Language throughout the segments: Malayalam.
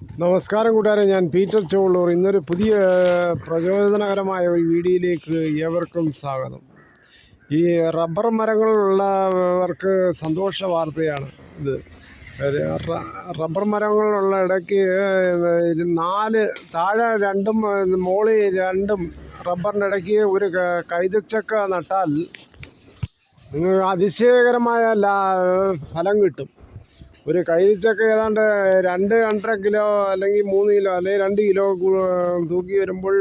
നമസ്കാരം കൂട്ടുകാരെ ഞാൻ പീറ്റർ ചോളൂർ. ഇന്നൊരു പുതിയ പ്രചോദനകരമായ ഒരു വീഡിയോയിലേക്ക് ഏവർക്കും സ്വാഗതം. ഈ റബ്ബർ മരങ്ങളുള്ളവർക്ക് സന്തോഷ വാർത്തയാണ് ഇത്. റബ്ബർ മരങ്ങളുള്ള ഇടയ്ക്ക് നാല് താഴെ രണ്ടും മോളിൽ രണ്ടും റബ്ബറിന്റെ ഇടയ്ക്ക് ഒരു കൈതച്ചക്ക നട്ടാൽ നിങ്ങൾക്ക് അതിശയകരമായ ഫലം കിട്ടും. ഒരു കൈച്ചക്ക ഏതാണ്ട് രണ്ട് രണ്ടര കിലോ അല്ലെങ്കിൽ മൂന്ന് കിലോ അല്ലെങ്കിൽ രണ്ട് കിലോ തൂക്കി വരുമ്പോൾ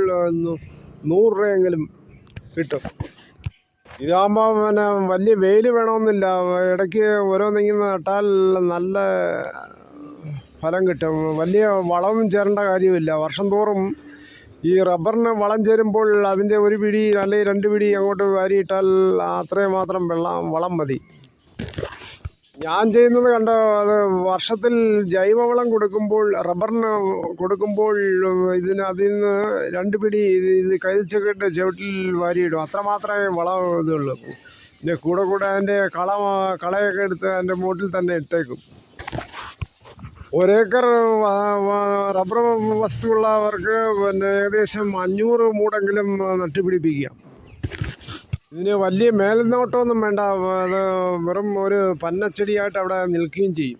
നൂറ് രൂപയെങ്കിലും കിട്ടും. ഇതാകുമ്പോൾ പിന്നെ വലിയ വെയിൽ വേണമെന്നില്ല ഇടയ്ക്ക് ഓരോന്നെങ്കിലും നട്ടാൽ നല്ല ഫലം കിട്ടും. വലിയ വളവും ചേരേണ്ട കാര്യമില്ല. വർഷം തോറും ഈ റബ്ബറിന് വളം ചേരുമ്പോൾ അതിന്റെ ഒരു പിടി അല്ലെങ്കിൽ രണ്ട് പിടി അങ്ങോട്ട് വാരിയിട്ടാൽ അത്രയും മാത്രം വെള്ളം വളം മതി. ഞാൻ ചെയ്യുന്നത് കണ്ടോ? അത് വർഷത്തിൽ ജൈവവളം കൊടുക്കുമ്പോൾ റബ്ബറിന് കൊടുക്കുമ്പോൾ ഇതിന് അതിൽ നിന്ന് രണ്ട് പിടി ഇത് ഇത് കഴിച്ചൊക്കെ ചുവട്ടിൽ വാരിയിടും. അത്രമാത്രമേ വളം ഇതുള്ളൂ. പിന്നെ കൂടെ കൂടെ അതിന്റെ കള കളയൊക്കെ എടുത്ത് അതിന്റെ മൂട്ടിൽ തന്നെ ഇട്ടേക്കും. ഒരേക്കർ റബ്ബർ വസ്തുവുള്ളവർക്ക് പിന്നെ ഏകദേശം അഞ്ഞൂറ് മൂടെങ്കിലും നട്ടുപിടിപ്പിക്കാം. ഇതിന് വലിയ മേൽനോട്ടമൊന്നും വേണ്ട. അത് വെറും ഒരു പന്നച്ചെടിയായിട്ട് അവിടെ നിൽക്കുകയും ചെയ്യും.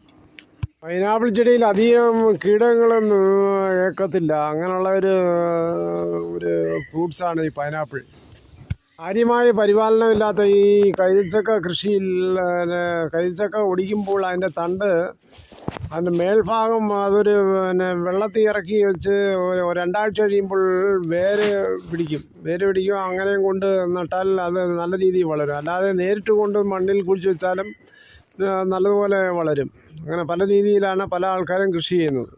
പൈനാപ്പിൾ ചെടിയിൽ അധികം കീടങ്ങളൊന്നും ഏക്കത്തില്ല. അങ്ങനെയുള്ള ഒരു ഒരു ഫ്രൂട്ട്സാണ് ഈ പൈനാപ്പിൾ. കാര്യമായ പരിപാലനമില്ലാത്ത ഈ കൈതച്ചക്ക കൃഷിയിൽ കൈതച്ചക്ക ഒടിക്കുമ്പോൾ അതിന്റെ തണ്ട് അതിന്റെ മേൽഭാഗം അതൊരു പിന്നെ വെള്ളത്തിൽ ഇറക്കി വെച്ച് രണ്ടാഴ്ച കഴിയുമ്പോൾ വേര് പിടിക്കും. വേര് പിടിക്കും അങ്ങനെയും കൊണ്ട് നട്ടാൽ അത് നല്ല രീതിയിൽ വളരും. അല്ലാതെ നേരിട്ട് കൊണ്ട് മണ്ണിൽ കുഴിച്ച് വെച്ചാലും നല്ലതുപോലെ വളരും. അങ്ങനെ പല രീതിയിലാണ് പല ആൾക്കാരും കൃഷി ചെയ്യുന്നത്.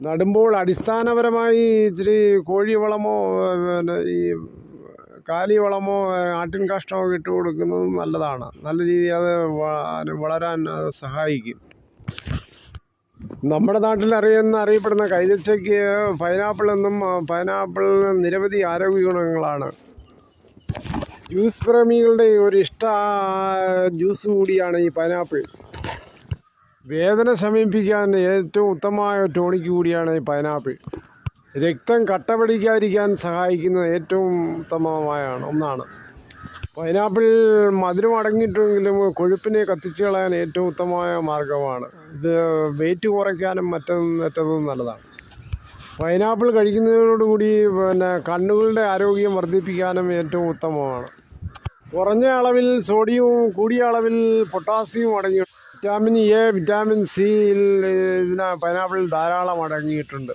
നടുമ്പോൾ അടിസ്ഥാനപരമായി ഇച്ചിരി കോഴിവളമോ പിന്നെ ഈ കാലി വളമോ ആട്ടിൻ കാഷ്ടമോ ഇട്ട് കൊടുക്കുന്നത് നല്ലതാണ്. നല്ല രീതിയിൽ അത് വളരാൻ അത് സഹായിക്കും. നമ്മുടെ നാട്ടിൽ അറിയുന്ന അറിയപ്പെടുന്ന കൈതച്ചയ്ക്ക് പൈനാപ്പിൾ എന്നും പൈനാപ്പിളിന് നിരവധി ആരോഗ്യ ഗുണങ്ങളാണ് ജ്യൂസ് പ്രേമികളുടെ ഒരു ഇഷ്ട ജ്യൂസ് കൂടിയാണ് ഈ പൈനാപ്പിൾ. വേദന ശമിപ്പിക്കാൻ ഏറ്റവും ഉത്തമമായ ടോണിക്ക് കൂടിയാണ് ഈ പൈനാപ്പിൾ. രക്തം കട്ട പിടിക്കാതിരിക്കാൻ സഹായിക്കുന്ന ഏറ്റവും ഉത്തമമായാണ് ഒന്നാണ്. പൈനാപ്പിൾ മധുരം അടങ്ങിയിട്ടുമെങ്കിലും കൊഴുപ്പിനെ കത്തിച്ച് കളയാൻ ഏറ്റവും ഉത്തമമായ മാർഗമാണ് ഇത് വെയിറ്റ് കുറയ്ക്കാനും മറ്റും മറ്റതും നല്ലതാണ്. പൈനാപ്പിൾ കഴിക്കുന്നതിനോടുകൂടി പിന്നെ കണ്ണുകളുടെ ആരോഗ്യം വർദ്ധിപ്പിക്കാനും ഏറ്റവും ഉത്തമമാണ്. കുറഞ്ഞ അളവിൽ സോഡിയവും കൂടിയ അളവിൽ പൊട്ടാസ്യവും അടങ്ങി വിറ്റാമിൻ എ വിറ്റാമിൻ സി ഇതിന് പൈനാപ്പിളിൽ ധാരാളം അടങ്ങിയിട്ടുണ്ട്.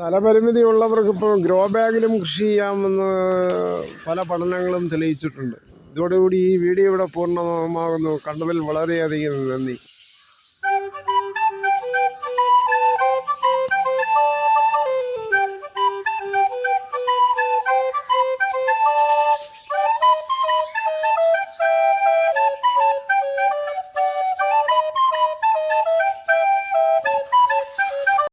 സ്ഥലപരിമിതി ഉള്ളവർക്ക് ഇപ്പോൾ ഗ്രോ ബാഗിലും കൃഷി ചെയ്യാമെന്ന് പല പഠനങ്ങളും തെളിയിച്ചിട്ടുണ്ട്. ഇതോടുകൂടി ഈ വീഡിയോ ഇവിടെ പൂർണമാകുന്നു. കണ്ടതിൽ വളരെയധികം നന്ദി.